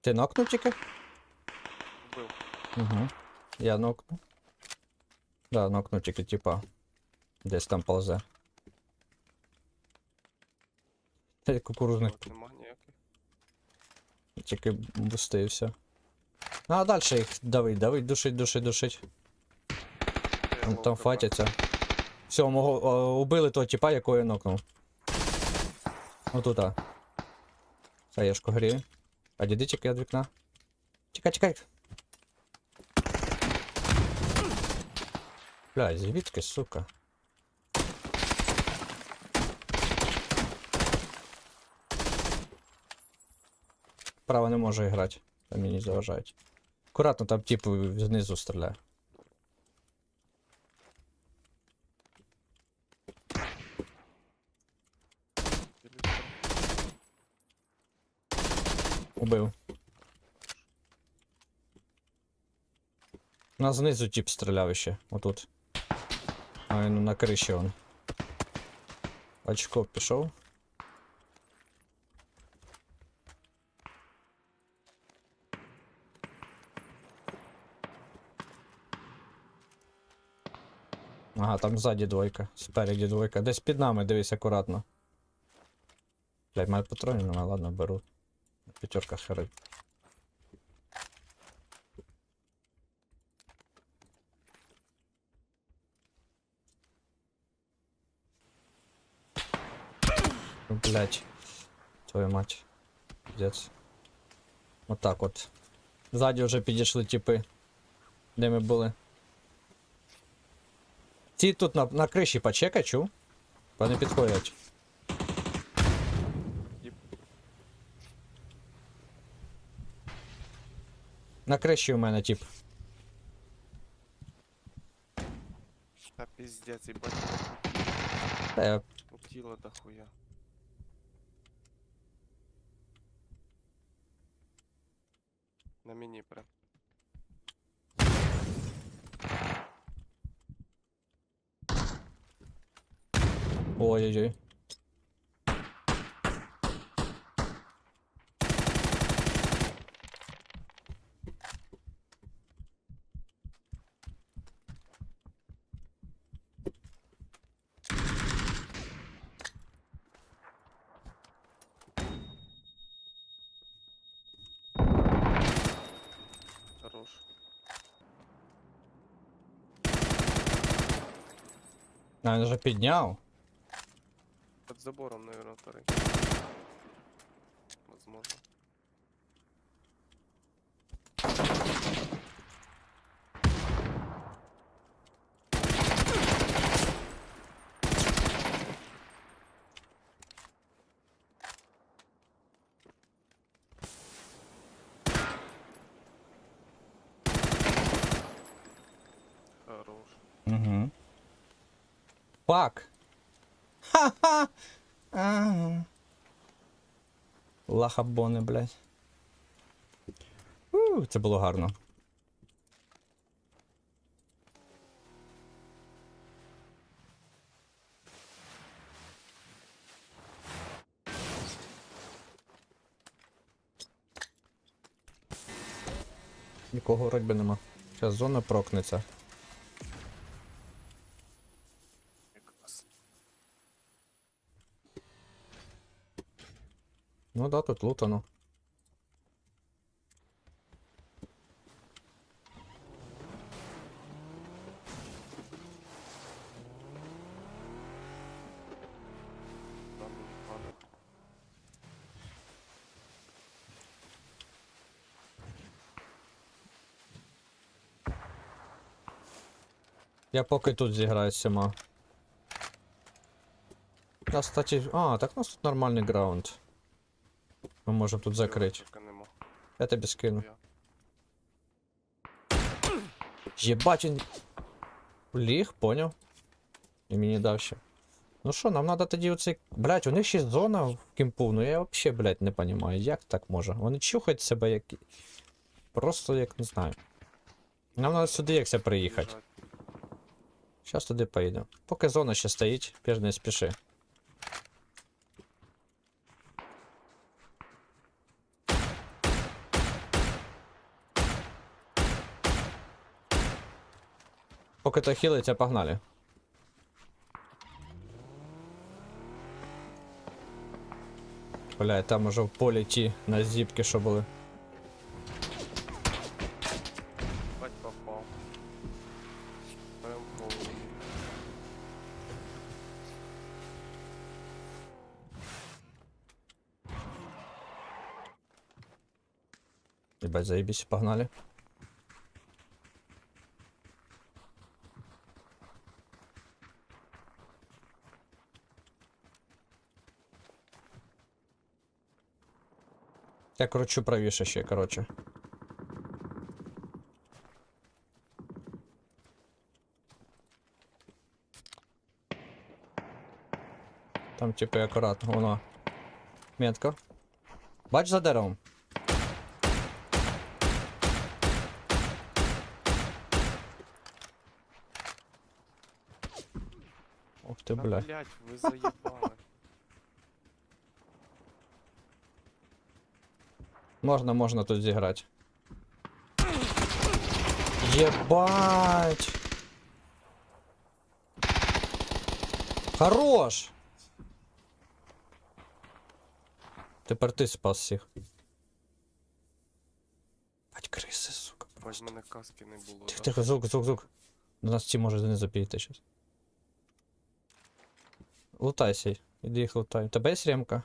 Ти нокнув тільки? Вбив. Угу. Я нокнув. Да, нокнув тільки типа. Десь там ползе. Та кукурузник От Нема ніяких. тільки бусти і все. Ну а далі їх давить, давить, душить, душить, душить. Я Там, там бачу. фатяться. Все, мого о, убили того типа, якого я нокнув. Отута. Хаєшку грію. А діди тільки від вікна. Чекай, чекай. Бля, звідки, сука? Право не може грати. Там мені заважають. Акуратно там типу знизу стріляє. Убив. На знизу тип стріляв ще, отут. А він на криші он. Очко пішов. Ага, там ззаді двойка, спереді двойка. Десь під нами, дивись акуратно. Блядь, маю патронів, нема, ладно, беру. Пятерка херить. Блять. Твою мать. Пиздец. Вот так от. Ззаді вже підійшли типи. Де ми були. Ці тут на, на криші почекай, чу. Вони підходять. На криші у мене тип. Та піздець, їбать. Та я У тіло дохуя. На мені прям. Ой-ой-ой. А, він вже підняв. Под забором, наверное, второй. Возможно. Хорош. Угу. Пак. Ха-ха. Ага. Лахабони, блядь. У, це було гарно. Нікого вроді нема. Зараз зона прокнеться. Ну да, тут лутано. Я поки тут зіграю з всіма. Кстати. А, так у нас тут нормальний граунд. Ми можемо тут закрити. Я тобі скину. Єбать він. Ліг, поняв. І мені дав ще. Ну що, нам треба тоді оцей. Блять, у них ще зона в кімпу, ну я взагалі, блять, не розумію, як так може. Вони чухають себе як. Просто як не знаю. Нам треба сюди якся приїхати. Зараз туди поїдемо. Поки зона ще стоїть, піж не спіши. поки то хилиться, погнали. Бля, там уже в полі ті на зіпки, що були. Бать попав. Прям в голову. Ебать, заебись, погнали. Я кручу правіше ще, короче. Там типу акуратно, воно. Метка. Бач за деревом. Ух ти, Та, бля. блядь, ви заїбали. Можна, можна тут зіграти. Єбать! Хорош! Тепер ти спас всіх. Бать криси, сука. Бать, мене каски не було. Тихо, тихо, звук, звук, звук. До нас ці може знизу підійти щас. Лутайся, іди їх лутай. Тебе є ремка?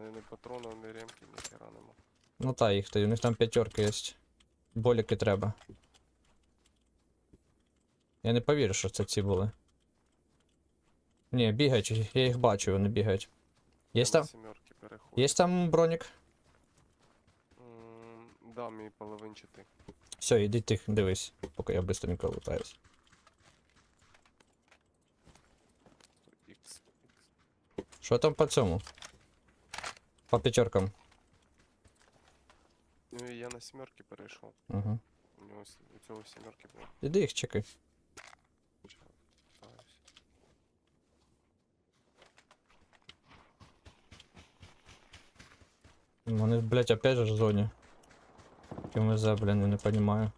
Ні. Мене не патронів, ні ремки, ні хера нема. Ну та їх тоді, у них там п'ятерки є. Боліки треба. Я не повірю, що це ці були. Ні, бігають, я їх бачу, вони бігають. Є там? Є там бронік? М, Да, мій половинчатий. Все, іди тих, дивись, поки я быстренько лутаюсь. Що там по цьому? По п'ятеркам. Ну і я на сімерки перейшов. Угу. У нього с- у цього сімерки було. Іди їх чекай. Питаюсь. Вони, блять, опять же в зоні. Везе, блін, я не понимаю.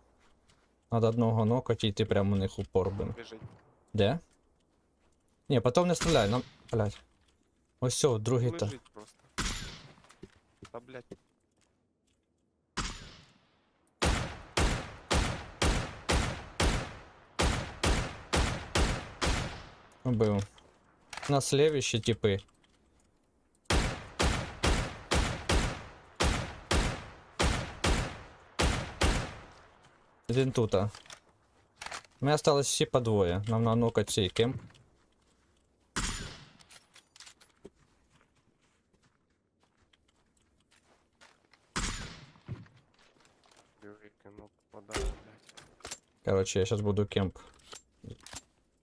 Надо одного нокати і йти прямо у них упор, блин. Біжить. Де? Ні, потім не стріляй, нам. Блять. Ось все, другий та. Лежить просто. Та блядь, Убив. У нас ліві ще типи. Один тута. Ми осталось всі по двоє. Нам на нокать цей кемп. Короче, я сейчас буду кемп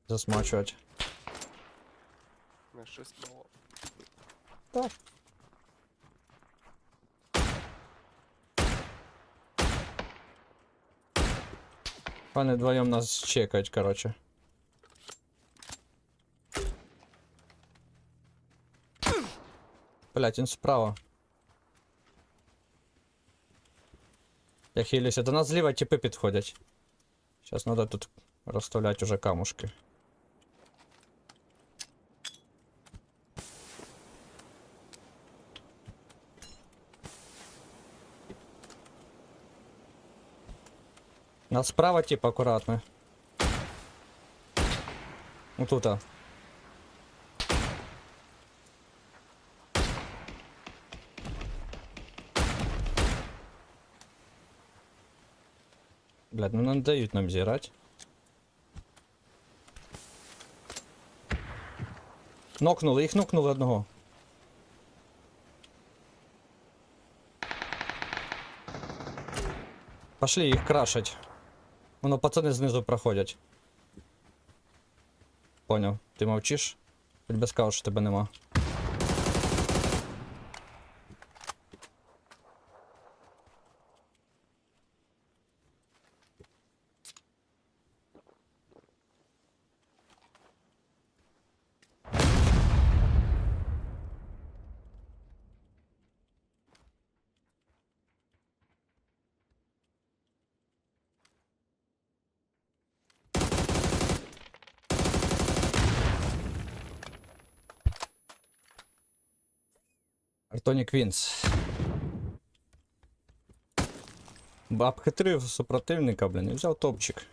засмачивать. Не щось мало. Так. Вони вдвоєм нас чекають, короче. Блять, він справа. Я хилюся. До нас зліва типи підходять. Сейчас надо тут розставлять уже камушки. Нас справа типа акуратно. Ну тут. а. Блядь, ну не дають нам зірать. Нокнули, їх нокнули одного. Пошли їх крашать. Воно пацани знизу проходять. Поняв. Ти мовчиш? Хоч би сказав, що тебе нема. І Тоні Квінс. Обхитрив супротивника, блін, і взяв топчик.